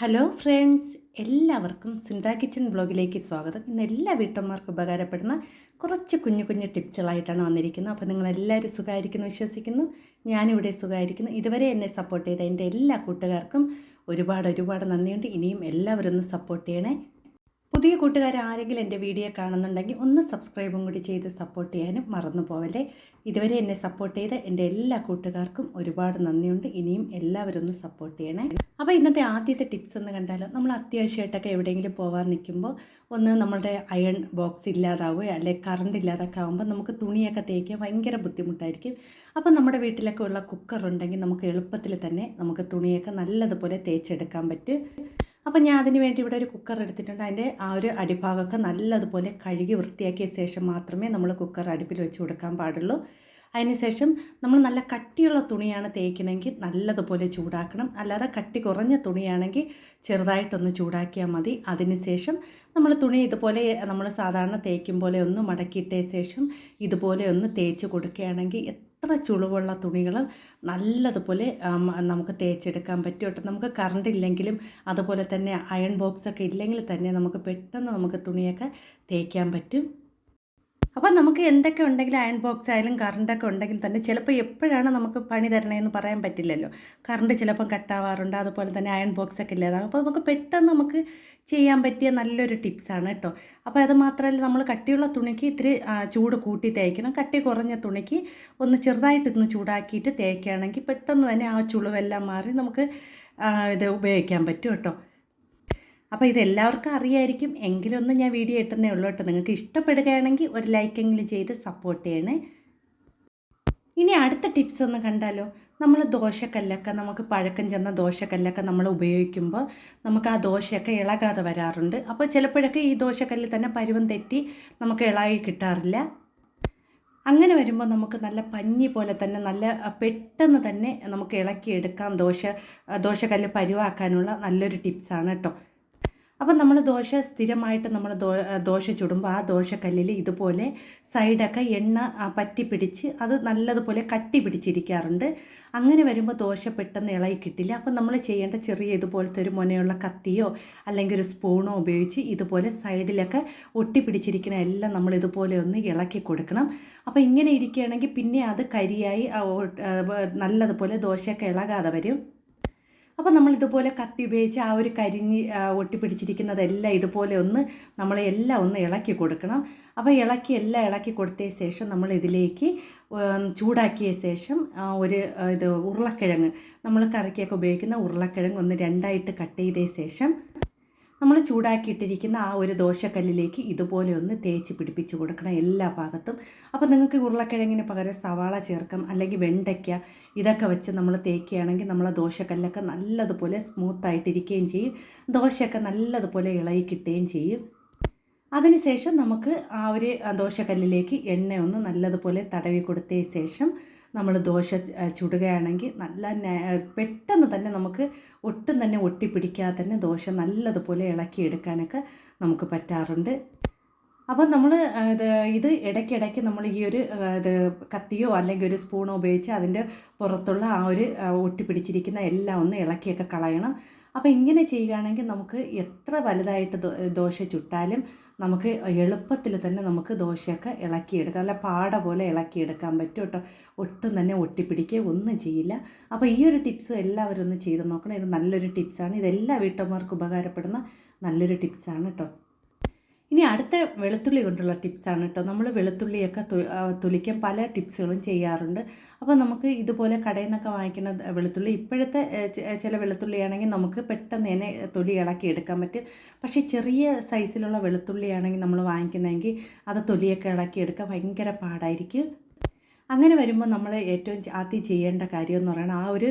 Hello friends എല്ലാവർക്കും Sunitha kitchen ബ്ലോഗിലേക്ക് സ്വാഗതം. ഇന്ന് എല്ലാ വീട്ടമ്മമാർക്കും ഉപകാരപ്പെടുന്ന കുറച്ച് കുഞ്ഞു കുഞ്ഞു ടിപ്സുകളായിട്ടാണ് വന്നിരിക്കുന്നത്. അപ്പോൾ നിങ്ങളെല്ലാവരും സുഖമായിരിക്കുന്നു വിശ്വസിക്കുന്നു. ഞാനിവിടെ സുഖമായിരിക്കുന്നു. ഇതുവരെ എന്നെ സപ്പോർട്ട് ചെയ്ത എന്റെ എല്ലാ കൂട്ടുകാർക്കും ഒരുപാട് ഒരുപാട് നന്ദിയുണ്ട്. ഇനിയും എല്ലാവരും ഒന്ന് സപ്പോർട്ട് ചെയ്യണേ. പുതിയ കൂട്ടുകാർ ആരെങ്കിലും എന്റെ വീഡിയോ കാണുന്നുണ്ടെങ്കിൽ ഒന്ന് സബ്സ്ക്രൈബും കൂടി ചെയ്ത് സപ്പോർട്ട് ചെയ്യാനും മറന്നു പോവല്ലേ. ഇതുവരെ എന്നെ സപ്പോർട്ട് ചെയ്ത എന്റെ എല്ലാ കൂട്ടുകാർക്കും ഒരുപാട് നന്ദിയുണ്ട്. ഇനിയും എല്ലാവരും ഒന്ന് സപ്പോർട്ട് ചെയ്യണേ. അപ്പോൾ ഇന്നത്തെ ആദ്യത്തെ ടിപ്സ് ഒന്ന് കണ്ടാലോ നമ്മൾ അത്യാവശ്യമായിട്ടൊക്കെ എവിടെയെങ്കിലും പോകാൻ നിൽക്കുമ്പോൾ ഒന്ന് നമ്മളുടെ അയൺ ബോക്സ് ഇല്ലാതാവുകയോ അല്ലെങ്കിൽ കറണ്ട് ഇല്ലാതൊക്കെ ആകുമ്പോൾ നമുക്ക് തുണിയൊക്കെ തേക്കാൻ ഭയങ്കര ബുദ്ധിമുട്ടായിരിക്കും. അപ്പോൾ നമ്മുടെ വീട്ടിലൊക്കെ ഉള്ള കുക്കർ ഉണ്ടെങ്കിൽ നമുക്ക് എളുപ്പത്തിൽ തന്നെ നമുക്ക് തുണിയൊക്കെ നല്ലതുപോലെ തേച്ചെടുക്കാൻ പറ്റും. അപ്പോൾ ഞാൻ അതിന് വേണ്ടി ഇവിടെ ഒരു കുക്കർ എടുത്തിട്ടുണ്ട്. അതിന്റെ ആ ഒരു അടിഭാഗമൊക്കെ നല്ലതുപോലെ കഴുകി വൃത്തിയാക്കിയ ശേഷം മാത്രമേ നമ്മൾ കുക്കർ അടുപ്പിൽ വെച്ച് കൊടുക്കാൻ പാടുള്ളൂ. അതിനുശേഷം നമ്മൾ നല്ല കട്ടിയുള്ള തുണിയാണ് തേക്കണമെങ്കിൽ നല്ലതുപോലെ ചൂടാക്കണം. അല്ലാതെ കട്ടി കുറഞ്ഞ തുണിയാണെങ്കിൽ ചെറുതായിട്ടൊന്ന് ചൂടാക്കിയാൽ മതി. അതിനുശേഷം നമ്മൾ തുണി ഇതുപോലെ നമ്മൾ സാധാരണ തേക്കും പോലെ ഒന്ന് മടക്കിയിട്ട ശേഷം ഇതുപോലെ ഒന്ന് തേച്ച് കൊടുക്കുകയാണെങ്കിൽ എത്ര ചുളിവുള്ള തുണികൾ നല്ലതുപോലെ നമുക്ക് തേച്ചെടുക്കാൻ പറ്റും കേട്ടോ. നമുക്ക് കറണ്ട് ഇല്ലെങ്കിലും അതുപോലെ തന്നെ അയൺ ബോക്സൊക്കെ ഇല്ലെങ്കിൽ തന്നെ നമുക്ക് പെട്ടെന്ന് നമുക്ക് തുണിയൊക്കെ തേക്കാൻ പറ്റും. അപ്പോൾ നമുക്ക് എന്തൊക്കെ ഉണ്ടെങ്കിലും അയൺ ബോക്സ് ആയാലും കറണ്ടൊക്കെ ഉണ്ടെങ്കിൽ തന്നെ ചിലപ്പോൾ എപ്പോഴാണ് നമുക്ക് പണി തരണതെന്ന് പറയാൻ പറ്റില്ലല്ലോ. കറണ്ട് ചിലപ്പം കട്ടാവാറുണ്ട് അതുപോലെ തന്നെ അയൺ ബോക്സ് ഒക്കെ ഇല്ലാതാണ് അപ്പോൾ നമുക്ക് പെട്ടെന്ന് നമുക്ക് ചെയ്യാൻ പറ്റിയ നല്ലൊരു ടിപ്സാണ് കേട്ടോ അപ്പോൾ അത് മാത്രമല്ല നമ്മൾ കട്ടിയുള്ള തുണിക്ക് ഇത്തിരി ചൂട് കൂട്ടി തേക്കണം. കട്ടി കുറഞ്ഞ തുണിക്ക് ഒന്ന് ചെറുതായിട്ട് ചെറുതായിട്ടൊന്ന് ചൂടാക്കിയിട്ട് തേക്കുകയാണെങ്കിൽ പെട്ടെന്ന് തന്നെ ആ ചുളിവെല്ലാം മാറി നമുക്ക് ഇത് ഉപയോഗിക്കാൻ പറ്റും കേട്ടോ അപ്പോൾ ഇതെല്ലാവർക്കും അറിയായിരിക്കും. എങ്കിലൊന്നും ഞാൻ വീഡിയോ ഇട്ടുന്നേ ഉള്ളൂ കേട്ടോ. നിങ്ങൾക്ക് ഇഷ്ടപ്പെടുകയാണെങ്കിൽ ഒരു ലൈക്കെങ്കിലും ചെയ്ത് സപ്പോർട്ട് ചെയ്യണേ. ഇനി അടുത്ത ടിപ്സ് ഒന്ന് കണ്ടാലോ? നമ്മൾ ദോശക്കല്ലൊക്കെ നമുക്ക് പഴക്കം ചെന്ന ദോശക്കല്ലൊക്കെ നമ്മൾ ഉപയോഗിക്കുമ്പോൾ നമുക്ക് ആ ദോശയൊക്കെ ഇളകാതെ വരാറുണ്ട്. അപ്പോൾ ചിലപ്പോഴൊക്കെ ഈ ദോശക്കല്ലിൽ തന്നെ പരുവം തെറ്റി നമുക്ക് ഇളകി കിട്ടാറില്ല. അങ്ങനെ വരുമ്പോൾ നമുക്ക് നല്ല പഞ്ഞി പോലെ തന്നെ നല്ല പെട്ടെന്ന് തന്നെ നമുക്ക് ഇളക്കിയെടുക്കാം ദോശ ദോശക്കല്ല് പരുവാക്കാനുള്ള നല്ലൊരു ടിപ്സാണ് കേട്ടോ. അപ്പം നമ്മൾ ദോശ സ്ഥിരമായിട്ട് നമ്മൾ ദോ ദോശ ചുടുമ്പോൾ ആ ദോശക്കല്ലിൽ ഇതുപോലെ സൈഡൊക്കെ എണ്ണ പറ്റി പിടിച്ച് അത് നല്ലതുപോലെ കട്ടി പിടിച്ചിരിക്കാറുണ്ട്. അങ്ങനെ വരുമ്പോൾ ദോശ പെട്ടെന്ന് ഇളകി കിട്ടില്ല. അപ്പം നമ്മൾ ചെയ്യേണ്ട ചെറിയ ഇതുപോലത്തെ ഒരു മുനയുള്ള കത്തിയോ അല്ലെങ്കിൽ ഒരു സ്പൂണോ ഉപയോഗിച്ച് ഇതുപോലെ സൈഡിലൊക്കെ ഒട്ടി പിടിച്ചിരിക്കുന്ന എല്ലാം നമ്മൾ ഇതുപോലെ ഒന്ന് ഇളക്കി കൊടുക്കണം. അപ്പോൾ ഇങ്ങനെ ഇരിക്കുകയാണെങ്കിൽ പിന്നെ അത് കരിയായി നല്ലതുപോലെ ദോശയൊക്കെ ഇളകാതെ വരും. അപ്പോൾ നമ്മൾ ഇതുപോലെ കത്തി ഉപയോഗിച്ച് ആ ഒരു കരിഞ്ഞ് ഒട്ടിപ്പിടിച്ചിരിക്കുന്നതെല്ലാം ഇതുപോലെ ഒന്ന് നമ്മൾ എല്ലാം ഒന്ന് ഇളക്കി കൊടുക്കണം. അപ്പോൾ ഇളക്കി എല്ലാം ഇളക്കി കൊടുത്ത ശേഷം നമ്മൾ ഇതിലേക്ക് ചൂടാക്കിയ ശേഷം ഒരു ഇത് ഉരുളക്കിഴങ്ങ് നമ്മൾ കറിക്കൊക്കെ ഉപയോഗിക്കുന്ന ഉരുളക്കിഴങ്ങ് ഒന്ന് രണ്ടായിട്ട് കട്ട് ചെയ്ത ശേഷം നമ്മൾ ചൂടാക്കിയിട്ടിരിക്കുന്ന ആ ഒരു ദോശക്കല്ലിലേക്ക് ഇതുപോലെ ഒന്ന് തേച്ച് പിടിപ്പിച്ച് കൊടുക്കണം എല്ലാ ഭാഗത്തും. അപ്പോൾ നിങ്ങൾക്ക് ഉരുളക്കിഴങ്ങിന് പകരം സവാള ചേർക്കാം അല്ലെങ്കിൽ വെണ്ടയ്ക്ക ഇതൊക്കെ വെച്ച് നമ്മൾ തേക്കുകയാണെങ്കിൽ നമ്മളെ ദോശക്കല്ലൊക്കെ നല്ലതുപോലെ സ്മൂത്തായിട്ടിരിക്കുകയും ചെയ്യും. ദോശയൊക്കെ നല്ലതുപോലെ ഇളകി കിട്ടുകയും ചെയ്യും. അതിനുശേഷം നമുക്ക് ആ ഒരു ദോശക്കല്ലിലേക്ക് എണ്ണ ഒന്ന് നല്ലതുപോലെ തടവി കൊടുത്തതിന് ശേഷം നമ്മൾ ദോശ ചുടുകയാണെങ്കിൽ നല്ല പെട്ടെന്ന് തന്നെ നമുക്ക് ഒട്ടും തന്നെ ഒട്ടിപ്പിടിക്കാതെ തന്നെ ദോശ നല്ലതുപോലെ ഇളക്കിയെടുക്കാനൊക്കെ നമുക്ക് പറ്റാറുണ്ട്. അപ്പം നമ്മൾ ഇത് ഇത് ഇടയ്ക്കിടയ്ക്ക് നമ്മൾ ഈ ഒരു ഇത് കത്തിയോ അല്ലെങ്കിൽ ഒരു സ്പൂണോ ഉപയോഗിച്ച് അതിന്റെ പുറത്തുള്ള ആ ഒരു ഒട്ടിപ്പിടിച്ചിരിക്കുന്ന എല്ലാം ഒന്ന് ഇളക്കിയൊക്കെ കളയണം. അപ്പോൾ ഇങ്ങനെ ചെയ്യുകയാണെങ്കിൽ നമുക്ക് എത്ര വലുതായിട്ട് ദോശ ചുട്ടാലും നമുക്ക് എളുപ്പത്തിൽ തന്നെ നമുക്ക് ദോശയൊക്കെ ഇളക്കിയെടുക്കാം. അല്ല പാട പോലെ ഇളക്കിയെടുക്കാൻ പറ്റും കേട്ടോ. ഒട്ടും തന്നെ ഒട്ടിപ്പിടിക്കുക ഒന്നും ചെയ്യില്ല. അപ്പോൾ ഈ ഒരു ടിപ്സ് എല്ലാവരും ഒന്ന് ചെയ്ത് നോക്കണം. ഇത് നല്ലൊരു ടിപ്സാണ്. ഇതെല്ലാ വീട്ടമ്മമാർക്കും ഉപകാരപ്പെടുന്ന നല്ലൊരു ടിപ്സാണ് കേട്ടോ. ഇനി അടുത്ത വെളുത്തുള്ളി കൊണ്ടുള്ള ടിപ്സാണ് കേട്ടോ നമ്മൾ വെളുത്തുള്ളിയൊക്കെ തുലിക്കാൻ പല ടിപ്സുകളും ചെയ്യാറുണ്ട്. അപ്പോൾ നമുക്ക് ഇതുപോലെ കടയിൽ നിന്നൊക്കെ വാങ്ങിക്കുന്ന വെളുത്തുള്ളി ഇപ്പോഴത്തെ ചില വെളുത്തുള്ളിയാണെങ്കിൽ നമുക്ക് പെട്ടെന്ന് തന്നെ തൊലി ഇളക്കി എടുക്കാൻ പറ്റും. പക്ഷേ ചെറിയ സൈസിലുള്ള വെളുത്തുള്ളിയാണെങ്കിൽ നമ്മൾ വാങ്ങിക്കുന്നതെങ്കിൽ അത് തൊലിയൊക്കെ ഇളക്കി എടുക്കാൻ ഭയങ്കര പാടായിരിക്കും. അങ്ങനെ വരുമ്പോൾ നമ്മൾ ഏറ്റവും ആദ്യം ചെയ്യേണ്ട കാര്യം എന്ന് പറയുന്നത് ആ ഒരു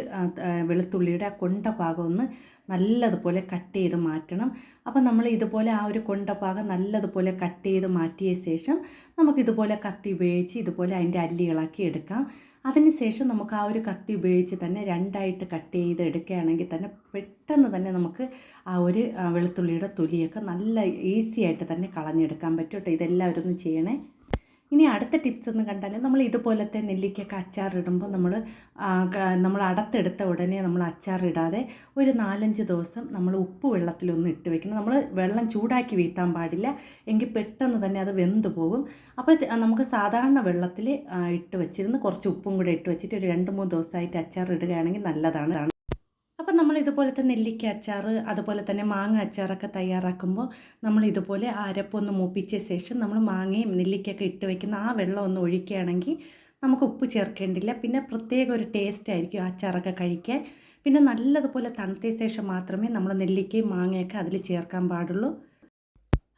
വെളുത്തുള്ളിയുടെ ആ കൊണ്ട ഭാഗം ഒന്ന് നല്ലതുപോലെ കട്ട് ചെയ്ത് മാറ്റണം. അപ്പോൾ നമ്മൾ ഇതുപോലെ ആ ഒരു കൊണ്ട ഭാഗം നല്ലതുപോലെ കട്ട് ചെയ്ത് മാറ്റിയ ശേഷം നമുക്കിതുപോലെ കത്തി ഉപയോഗിച്ച് ഇതുപോലെ അതിന്റെ അല്ലികളാക്കി എടുക്കാം. അതിനുശേഷം നമുക്ക് ആ ഒരു കത്തി ഉപയോഗിച്ച് തന്നെ രണ്ടായിട്ട് കട്ട് ചെയ്ത് എടുക്കുകയാണെങ്കിൽ തന്നെ പെട്ടെന്ന് തന്നെ നമുക്ക് ആ ഒരു വെളുത്തുള്ളിയുടെ തൊലിയൊക്കെ നല്ല ഈസി ആയിട്ട് തന്നെ കളഞ്ഞെടുക്കാൻ പറ്റും കേട്ടോ ഇതെല്ലാവരും ഒന്ന് ചെയ്യണേ. ഇനി അടുത്ത ടിപ്സ് ഒന്ന് കണ്ടാൽ നമ്മൾ ഇതുപോലത്തെ നെല്ലിക്കൊക്കെ അച്ചാറിടുമ്പോൾ നമ്മൾ നമ്മൾ അടത്തെടുത്ത ഉടനെ നമ്മൾ അച്ചാറിടാതെ ഒരു നാലഞ്ച് ദിവസം നമ്മൾ ഉപ്പ് വെള്ളത്തിലൊന്ന് ഇട്ട് വെക്കണം. നമ്മൾ വെള്ളം ചൂടാക്കി വീഴ്ത്താൻ പാടില്ല. എങ്കിൽ പെട്ടെന്ന് തന്നെ അത് വെന്ത് പോകും. അപ്പോൾ നമുക്ക് സാധാരണ വെള്ളത്തിൽ ഇട്ട് വെച്ചിരുന്ന് കുറച്ച് ഉപ്പും കൂടെ ഇട്ട് വെച്ചിട്ട് ഒരു രണ്ട് മൂന്ന് ദിവസമായിട്ട് അച്ചാർ ഇടുകയാണെങ്കിൽ നല്ലതാണ്. ഇതുപോലത്തെ നെല്ലിക്ക അച്ചാർ അതുപോലെ തന്നെ മാങ്ങ അച്ചാറൊക്കെ തയ്യാറാക്കുമ്പോൾ നമ്മൾ ഇതുപോലെ അരപ്പൊന്ന് മൂപ്പിച്ച ശേഷം നമ്മൾ മാങ്ങയും നെല്ലിക്കയൊക്കെ ഇട്ട് വയ്ക്കുന്ന ആ വെള്ളം ഒന്ന് ഒഴിക്കുകയാണെങ്കിൽ നമുക്ക് ഉപ്പ് ചേർക്കേണ്ടില്ല. പിന്നെ പ്രത്യേക ഒരു ടേസ്റ്റ് ആയിരിക്കും അച്ചാറൊക്കെ കഴിക്കാൻ. പിന്നെ നല്ലതുപോലെ തണുത്ത ശേഷം മാത്രമേ നമ്മൾ നെല്ലിക്കയും മാങ്ങയൊക്കെ അതിൽ ചേർക്കാൻ പാടുള്ളൂ.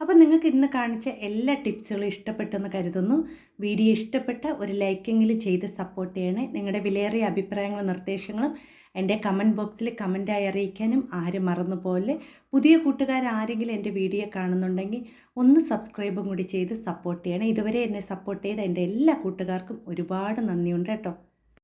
അപ്പോൾ നിങ്ങൾക്ക് ഇന്ന് കാണിച്ച എല്ലാ ടിപ്സുകളും ഇഷ്ടപ്പെട്ടെന്ന് കരുതുന്നു. വീഡിയോ ഇഷ്ടപ്പെട്ട ഒരു ലൈക്കെങ്കിലും ചെയ്ത് സപ്പോർട്ട് ചെയ്യണേ. നിങ്ങളുടെ വിലയേറിയ അഭിപ്രായങ്ങളും നിർദ്ദേശങ്ങളും എന്റെ കമന്റ് ബോക്സിൽ കമന്റായി അറിയിക്കാനും ആരും മറന്നുപോലെ പുതിയ കൂട്ടുകാർ ആരെങ്കിലും എന്റെ വീഡിയോ കാണുന്നുണ്ടെങ്കിൽ ഒന്ന് സബ്സ്ക്രൈബും കൂടി ചെയ്ത് സപ്പോർട്ട് ചെയ്യണം. ഇതുവരെ എന്നെ സപ്പോർട്ട് ചെയ്ത എന്റെ എല്ലാ കൂട്ടുകാർക്കും ഒരുപാട് നന്ദിയുണ്ട് കേട്ടോ.